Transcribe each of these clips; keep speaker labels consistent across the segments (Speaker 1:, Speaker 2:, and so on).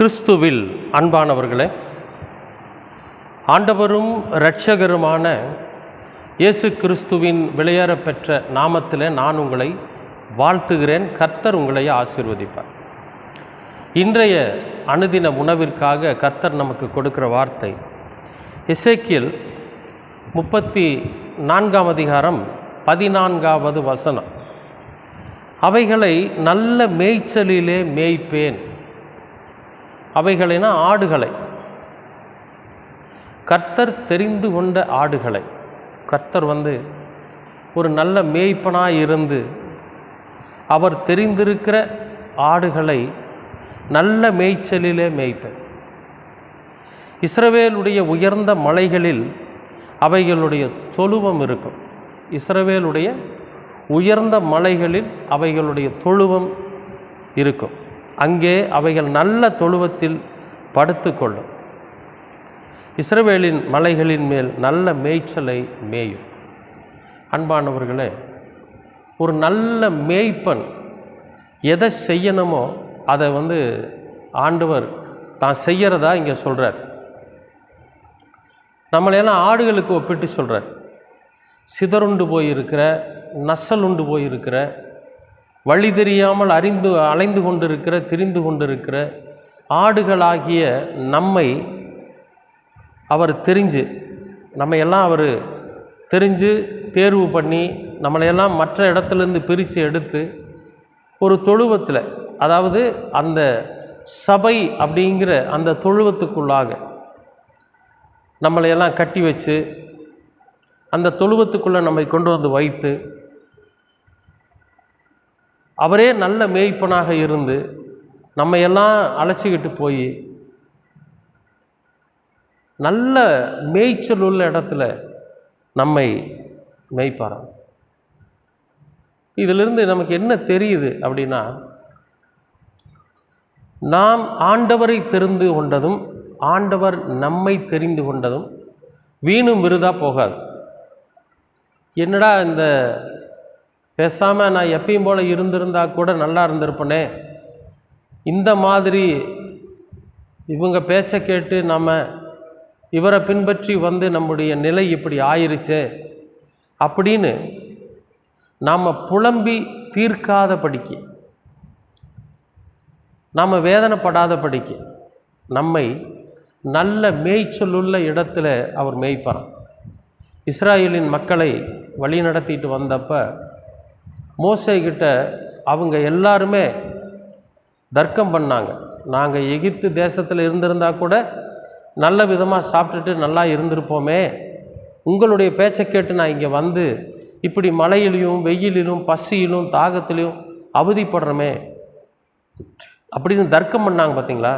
Speaker 1: கிறிஸ்துவில் அன்பானவர்களே ஆண்டவரும் இரட்சகருமான இயேசு கிறிஸ்துவின் விளையாடப் பெற்ற நாமத்தில் நான் உங்களை வாழ்த்துகிறேன். கர்த்தர் உங்களை ஆசீர்வதிப்பார். இன்றைய அனுதின உணவிற்காக கர்த்தர் நமக்கு கொடுக்கிற வார்த்தை இசைக்கில் முப்பத்தி நான்காம் அதிகாரம் பதினான்காவது வசனம். அவைகளை நல்ல மேய்ச்சலிலே மேய்ப்பேன். அவைகளினா ஆடுகளை. கர்த்தர் தெரிந்து கொண்ட ஆடுகளை. கர்த்தர் வந்து ஒரு நல்ல மேய்ப்பனாக இருந்து அவர் தெரிந்திருக்கிற ஆடுகளை நல்ல மேய்ச்சலிலே மேய்ப்பேன் இஸ்ரவேலுடைய உயர்ந்த மலைகளில் அவைகளுடைய தொழுவம் இருக்கும். இஸ்ரவேலுடைய உயர்ந்த மலைகளில் அவைகளுடைய தொழுவம் இருக்கும். அங்கே அவைகள் நல்ல தொழுவத்தில் படுத்துக்கொள்ளும். இஸ்ரவேலின் மலைகளின் மேல் நல்ல மேய்ச்சலை மேயும். அன்பானவர்களே ஒரு நல்ல மேய்ப்பன் எதை செய்யணுமோ அதை வந்து ஆண்டவர் தான் செய்கிறதா இங்கே சொல்கிறார் நம்மளையெல்லாம் ஆடுகளுக்கு ஒப்பிட்டு சொல்கிறார் சிதறுண்டு போயிருக்கிற நசலுண்டு போயிருக்கிற வழி தெரியாமல் அறிந்து அலைந்து கொண்டிருக்கிற திரிந்து கொண்டிருக்கிற ஆடுகளாகிய நம்மை அவர் தெரிஞ்சு நம்ம எல்லாம் அவர் தெரிஞ்சு தேர்வு பண்ணி நம்மளையெல்லாம் மற்ற இடத்துலேருந்து பிரித்து எடுத்து ஒரு தொழுவத்தில் அதாவது அந்த சபை அப்படிங்கிற அந்த தொழுவத்துக்குள்ளாக நம்மளையெல்லாம் கட்டி வச்சு அந்த தொழுவத்துக்குள்ளே நம்மை கொண்டு வந்து வைத்து அவரே நல்ல மேய்ப்பனாக இருந்து நம்ம எல்லாம் அழைச்சிக்கிட்டு போய் நல்ல மேய்ச்சல் உள்ள இடத்துல நம்மை மேய்ப்பாராம் இதிலிருந்து நமக்கு என்ன தெரியுது அப்படின்னா நாம் ஆண்டவரை தெரிந்து கொண்டதும் ஆண்டவர் நம்மை தெரிந்து கொண்டதும் வீணும் விருதாக போகாது. என்னடா இந்த பேசாமல் நான் எப்பயும் போல் இருந்திருந்தா கூட நல்லா இருந்திருப்பனே. இந்த மாதிரி இவங்க பேச்சை கேட்டு நம்ம இவரை பின்பற்றி வந்து நம்முடைய நிலை இப்படி ஆயிருச்சே அப்படின்னு நாம் புலம்பி தீர்க்காத படிக்கு நாம் வேதனைப்படாத படிக்கு நம்மை நல்ல மேய்ச்சலுள்ள இடத்துல அவர் மேய்ப்பார் இஸ்ராயலின் மக்களை வழி நடத்திட்டு மோசைக்கிட்ட அவங்க எல்லாருமே தர்க்கம் பண்ணாங்க. நாங்கள் எகிப்து தேசத்தில் இருந்திருந்தால் கூட நல்ல விதமாக சாப்பிட்டுட்டு நல்லா இருந்திருப்போமே. உங்களுடைய பேச்சை கேட்டு நான் இங்கே வந்து இப்படி மழையிலையும் வெயிலிலும் பசியிலும் தாகத்திலையும் அவதிப்படுறோமே. அப்படின்னு தர்க்கம் பண்ணாங்க பார்த்தீங்களா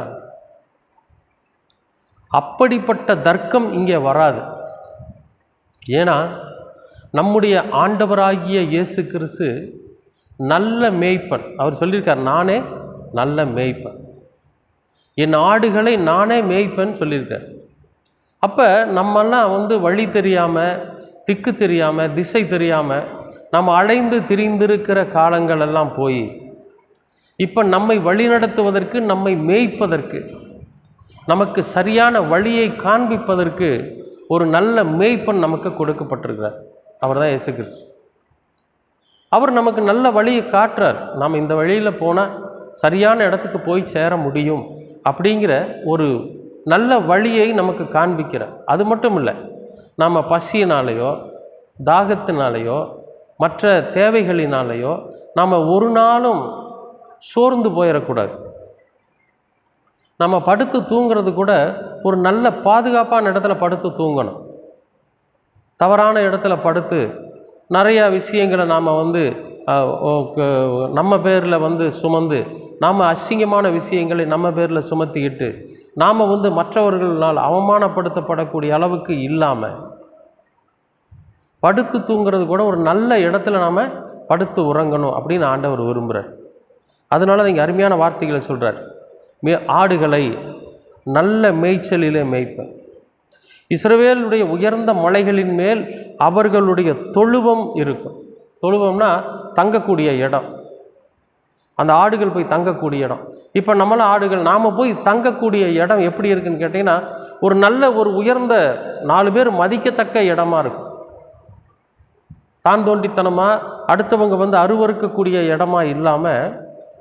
Speaker 1: அப்படிப்பட்ட தர்க்கம் இங்கே வராது. ஏன்னா நம்முடைய ஆண்டவராகிய இயேசு கிறிஸ்து நல்ல மேய்ப்பன். அவர் சொல்லியிருக்கார் நானே நல்ல மேய்ப்பன். என் ஆடுகளை நானே மேய்ப்பன் சொல்லியிருக்கார். அப்போ நம்மெல்லாம் வந்து வழி தெரியாமல் திக்கு தெரியாமல் திசை தெரியாமல் நம்ம அலைந்து திரிந்திருக்கிற காலங்கள் எல்லாம் போய் இப்போ நம்மை வழிநடத்துவதற்கு நம்மை மேய்ப்பதற்கு நமக்கு சரியான வழியை காண்பிப்பதற்கு ஒரு நல்ல மேய்ப்பன் நமக்கு கொடுக்கப்பட்டிருக்கிறார். அவர் தான் இயேசு கிறிஸ்து அவர் நமக்கு நல்ல வழியை காட்டுறார். நாம் இந்த வழியில் போனால் சரியான இடத்துக்கு போய் சேர முடியும் அப்படிங்கிற ஒரு நல்ல வழியை நமக்கு காண்பிக்கிறார். அது மட்டும் இல்லை நாம் பசியினாலேயோ தாகத்தினாலேயோ மற்ற தேவைகளினாலேயோ நாம் ஒரு நாளும் சோர்ந்து போயிடக்கூடாது நம்ம படுத்து தூங்குறது கூட ஒரு நல்ல பாதுகாப்பான இடத்துல படுத்து தூங்கணும். தவறான இடத்துல படுத்து நிறையா விஷயங்களை நாம் வந்து நம்ம பேரில் வந்து சுமந்து நாம் அசிங்கமான விஷயங்களை நம்ம பேரில் சுமத்திக்கிட்டு நாம் வந்து மற்றவர்களால் அவமானப்படுத்தப்படக்கூடிய அளவுக்கு இல்லாமல் படுத்து தூங்குறது கூட ஒரு நல்ல இடத்துல நாம் படுத்து உறங்கணும் அப்படின்னு ஆண்டவர் விரும்புகிறார் அதனால தான் இங்கே அருமையான வார்த்தைகளை சொல்கிறார் மே ஆடுகளை நல்ல மேய்ச்சலிலே மேய்ப்பேன். இஸ்ரவேலுடைய உயர்ந்த மலைகளின் மேல் அவர்களுடைய தொழுவம் இருக்கும். தொழுவம்னா தங்கக்கூடிய இடம். அந்த ஆடுகள் போய் தங்கக்கூடிய இடம். இப்போ நம்மளும் ஆடுகள் நாம் போய் தங்கக்கூடிய இடம் எப்படி இருக்குன்னு கேட்டிங்கன்னா ஒரு நல்ல ஒரு உயர்ந்த நாலு பேர் மதிக்கத்தக்க இடமா இருக்கும். தான் தோண்டித்தனமாக அடுத்தவங்க வந்து அருவறுக்கக்கூடிய இடமா இல்லாமல்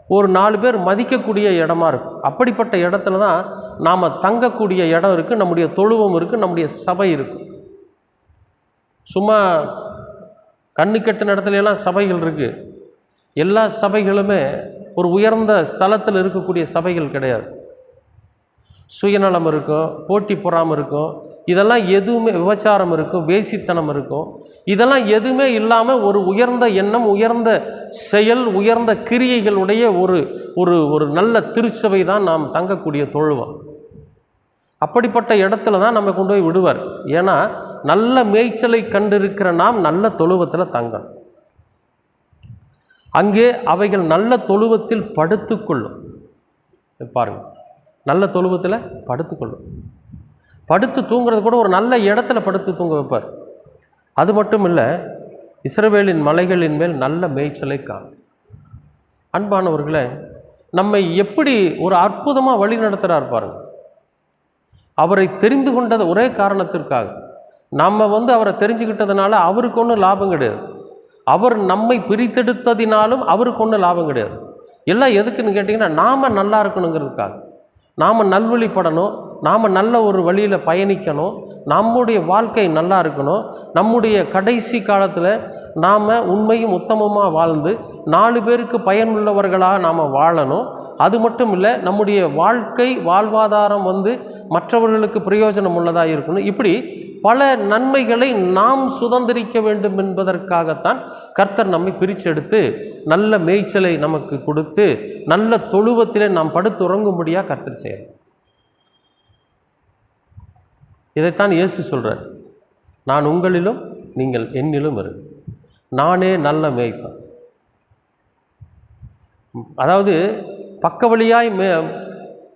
Speaker 1: ஒரு நாலு பேர் மதிக்கக்கூடிய இடமா இருக்கும் அப்படிப்பட்ட இடத்துல தான் நாம் தங்கக்கூடிய இடம் இருக்குது நம்முடைய தொழுவம் இருக்குது நம்முடைய சபை இருக்குது சும்மா கண்ணு கெட்ட இடத்துல சபைகள் இருக்குது எல்லா சபைகளுமே ஒரு உயர்ந்த ஸ்தலத்தில் இருக்கக்கூடிய சபைகள் கிடையாது. சுயநலம் இருக்கும் போட்டி பொறாமல் இருக்கும். இதெல்லாம் எதுவுமே விபச்சாரம் இருக்கும் வேசித்தனம் இருக்கும். இதெல்லாம் எதுவுமே இல்லாமல் ஒரு உயர்ந்த எண்ணம் உயர்ந்த செயல் உயர்ந்த கிரியைகளுடைய ஒரு ஒரு ஒரு நல்ல திருச்சபை தான் நாம் தங்கக்கூடிய தொழுவம். அப்படிப்பட்ட இடத்துல தான் நம்ம கொண்டு போய் விடுவார். ஏன்னா நல்ல மேய்ச்சலை கண்டிருக்கிற நாம் நல்ல தொழுவத்தில் தங்கணும். அங்கே அவைகள் நல்ல தொழுவத்தில் படுத்துக்கொள்ளும். பாருங்கள் நல்ல தொழுவத்தில் படுத்துக்கொள்ளும். படுத்து தூங்குறது கூட ஒரு நல்ல இடத்துல படுத்து தூங்க வைப்பார். அது மட்டும் இல்லை இஸ்ரவேலின் மலைகளின் மேல் நல்ல மேய்ச்சலை காணும். அன்பானவர்களே நம்மை எப்படி ஒரு அற்புதமாக வழி நடத்துகிறார் பாருங்க. அவரை தெரிந்து கொண்டது ஒரே காரணத்திற்காக. நம்ம வந்து அவரை தெரிஞ்சுக்கிட்டதுனால அவருக்கு ஒன்றும் லாபம் கிடையாது. அவர் நம்மை பிரித்தெடுத்ததினாலும் அவருக்கு ஒன்றும் லாபம் கிடையாது. எல்லாம் எதுக்குன்னு கேட்டிங்கன்னா நாம் நல்லா இருக்கணுங்கிறதுக்காக. நாம் நல்வழிப்படணும் நாம் நல்ல ஒரு வழியில் பயணிக்கணும் நம்முடைய வாழ்க்கை நல்லா இருக்கணும். நம்முடைய கடைசி காலத்தில் நாம் உண்மையும் உத்தமமாக வாழ்ந்து நாலு பேருக்கு பயனுள்ளவர்களாக நாம் வாழணும். அது மட்டும் இல்லை நம்முடைய வாழ்க்கை வாழ்வாதாரம் வந்து மற்றவர்களுக்கு பிரயோஜனம் உள்ளதாக இருக்கணும். இப்படி பல நன்மைகளை நாம் சுதந்திரிக்க வேண்டும் என்பதற்காகத்தான் கர்த்தர் நம்மை பிரிச்செடுத்து நல்ல மேய்ச்சலை நமக்கு கொடுத்து நல்ல தொழுவத்திலே நாம் படுத்துறங்கும்படியாக கர்த்தர் செய்யணும் இதைத்தான் இயேசு சொல்கிறார் நான் உங்களிலும் நீங்கள் என்னிலும் இரு நானே நல்ல மேய்ப்பேன் அதாவது பக்க வழியாய் மே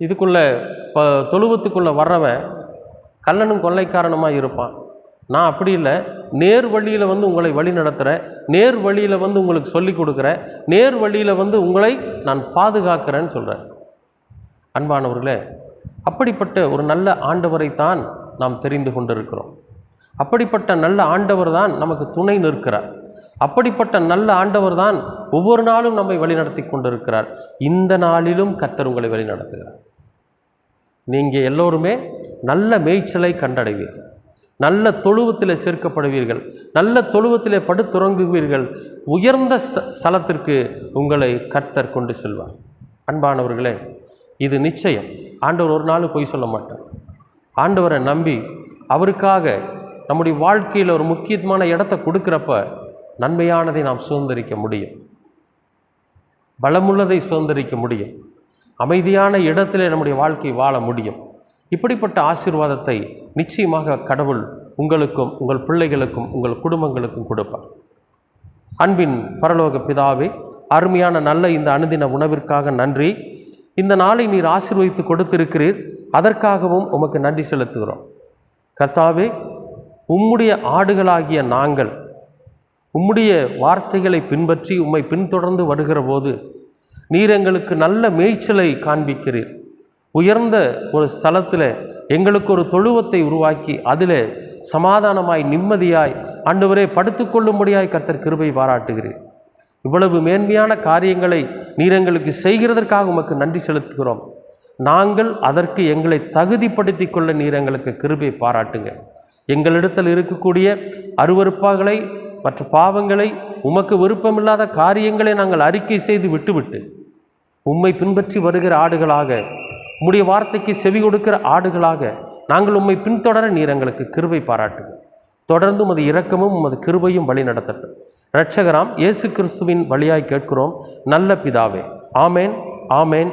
Speaker 1: இதுக்குள்ளே இப்போ தொழுவத்துக்குள்ளே வர்றவன் கள்ளனும் கொள்ளைக்காரனமாக இருப்பான். நான் அப்படி இல்லை. நேர் வழியில் வந்து உங்களை வழி நடத்துகிறேன் நேர் வழியில் வந்து உங்களுக்கு சொல்லி கொடுக்குறேன். நேர் வழியில் வந்து உங்களை நான் பாதுகாக்கிறேன்னு சொல்கிறேன் அன்பானவர்களே அப்படிப்பட்ட ஒரு நல்ல ஆண்டவரைத்தான் நாம் தெரிந்து கொண்டிருக்கிறோம். அப்படிப்பட்ட நல்ல ஆண்டவர் தான் நமக்கு துணை நிற்கிறார். அப்படிப்பட்ட நல்ல ஆண்டவர் தான் ஒவ்வொரு நாளும் நம்மை வழிநடத்தி கொண்டிருக்கிறார். இந்த நாளிலும் கர்த்தர் உங்களை வழிநடத்துகிறார். நீங்கள் எல்லோருமே நல்ல மேய்ச்சலை கண்டடைவீர்கள். நல்ல தொழுவத்தில் சேர்க்கப்படுவீர்கள். நல்ல தொழுவத்திலே படுத்துறங்குவீர்கள் உயர்ந்த ஸ்த ஸ்தலத்திற்கு உங்களை கர்த்தர் கொண்டு செல்வார். அன்பானவர்களே இது நிச்சயம். ஆண்டவர் ஒரு நாள் பொய் சொல்ல மாட்டார். ஆண்டவரை நம்பி அவருக்காக நம்முடைய வாழ்க்கையில் ஒரு முக்கியமான இடத்த கொடுக்குறப்ப நன்மையானதை நாம் சுதந்திரிக்க முடியும். பலமுள்ளதை சுதந்திரிக்க முடியும். அமைதியான இடத்திலே நம்முடைய வாழ்க்கை வாழ முடியும். இப்படிப்பட்ட ஆசீர்வாதத்தை நிச்சயமாக கடவுள் உங்களுக்கும் உங்கள் பிள்ளைகளுக்கும் உங்கள் குடும்பங்களுக்கும் கொடுப்பார். அன்பின் பரலோக பிதாவே அருமையான நல்ல இந்த அனுதின உணவிற்காக நன்றி. இந்த நாளை நீர் ஆசீர்வதித்து கொடுத்திருக்கிறீர். அதற்காகவும் உமக்கு நன்றி செலுத்துகிறோம். கர்த்தாவே உம்முடைய ஆடுகளாகிய நாங்கள் உம்முடைய வார்த்தைகளை பின்பற்றி உம்மை பின்தொடர்ந்து வருகிற போது நீர் எங்களுக்கு நல்ல மேய்ச்சலை காண்பிக்கிறீர். உயர்ந்த ஒரு ஸ்தலத்தில் எங்களுக்கு ஒரு தொழுவத்தை உருவாக்கி அதில் சமாதானமாய் நிம்மதியாய் ஆண்டவரே படுத்துக்கொள்ளும்படியாய் கர்த்தர் கிருபை பாராட்டுகிறீர். இவ்வளவு மேன்மையான காரியங்களை நீர் எங்களுக்கு செய்கிறதற்காக உமக்கு நன்றி செலுத்துகிறோம். நாங்கள் அதற்கு எங்களை தகுதிப்படுத்தி கொள்ள நீர் எங்களுக்கு கிருபை பாராட்டுங்க. எங்களிடத்தில் இருக்கக்கூடிய அருவருப்பாகளை மற்ற பாவங்களை உமக்கு விருப்பமில்லாத காரியங்களை நாங்கள் அறிக்கை செய்து விட்டுவிட்டு உம்மை பின்பற்றி வருகிற ஆடுகளாக உம்முடைய வார்த்தைக்கு செவி கொடுக்கிற ஆடுகளாக நாங்கள் உம்மை பின்தொடர நீர் எங்களுக்கு கிருபை பாராட்டுங்க. தொடர்ந்து உமது இரக்கமும் உமது கிருபையும் வழி நடத்தட்டும். இரட்சகராம் இயேசு கிறிஸ்துவின் வழியாய் கேட்கிறோம். நல்ல பிதாவே. ஆமேன் ஆமேன்.